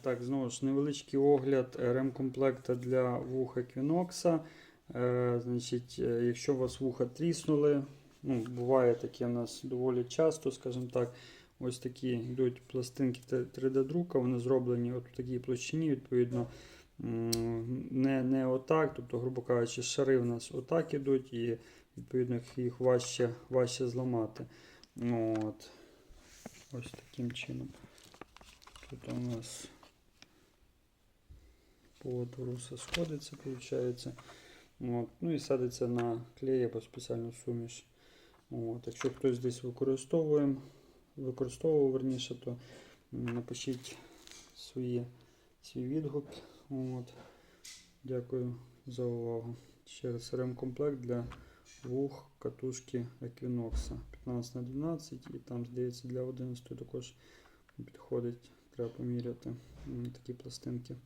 Так, знову ж невеличкий огляд е, ремкомплекта для вух Equinox. Е, значить, е, якщо у вас вуха тріснули, ну, буває таке у нас доволі часто, скажімо так. Ось такі йдуть пластинки 3D-друка, вони зроблені от в такій площині, відповідно, не, не отак, тобто, грубо кажучи, шари в нас отак ідуть, і відповідно їх важче, важче зламати. Ну, От. Ось таким чином. Тут у нас по все сходиться, виходить. Ну і садиться на клей або спеціальну суміш. От. Якщо хтось десь використовує, використовував верніше, то напишіть свої, свій відгук. От. Дякую за увагу. Ще раз ремкомплект для вух катушки Equinox 15 на 12 і там, здається, для 11 також підходить. Треба поміряти такі пластинки.